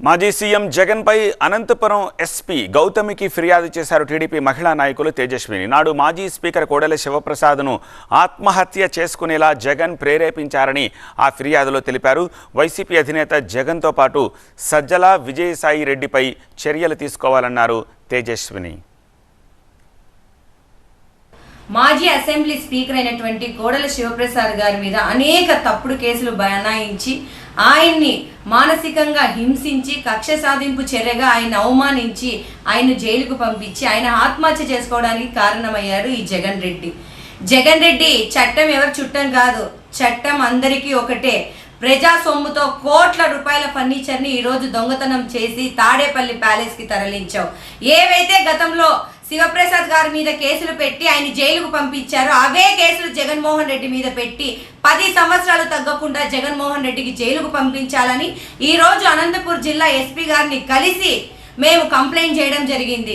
మాజీ సీఎం జగన్పై అనంతపురం ఎస్పీ గౌతమికి ఫిర్యాదు చేశారు టీడీపీ మహిళా నాయకులు తేజస్విని. నాడు మాజీ స్పీకర్ కోడెల శివప్రసాద్ను ఆత్మహత్య చేసుకునేలా జగన్ ప్రేరేపించారని ఆ ఫిర్యాదులో తెలిపారు. వైసీపీ అధినేత జగన్తో పాటు సజ్జల విజయసాయి రెడ్డిపై చర్యలు తీసుకోవాలన్నారు తేజస్విని. మాజీ అసెంబ్లీ స్పీకర్ అయినటువంటి కోడల శివప్రసాద్ గారి మీద అనేక తప్పుడు కేసులు బనాయించి ఆయన్ని మానసికంగా హింసించి కక్ష సాధింపు చర్యగా ఆయన అవమానించి ఆయన జైలుకు పంపించి ఆయన ఆత్మహత్య చేసుకోవడానికి కారణమయ్యారు ఈ జగన్ రెడ్డి. జగన్ రెడ్డి చట్టం ఎవరు చుట్టం కాదు చట్టం అందరికీ ఒకటే. ప్రజా సొమ్ముతో కోట్ల రూపాయల ఫర్నిచర్ని ఈరోజు దొంగతనం చేసి తాడేపల్లి ప్యాలెస్కి తరలించావు. ఏవైతే గతంలో శివప్రసాద్ గారి మీద కేసులు పెట్టి ఆయన జైలుకు పంపించారు. అవే కేసులు జగన్మోహన్ రెడ్డి మీద పెట్టి పది సంవత్సరాలు తగ్గకుండా జగన్మోహన్ రెడ్డికి జైలుకు పంపించాలని ఈ రోజు అనంతపూర్ జిల్లా ఎస్పీ గారిని కలిసి మేము కంప్లైంట్ చేయడం జరిగింది.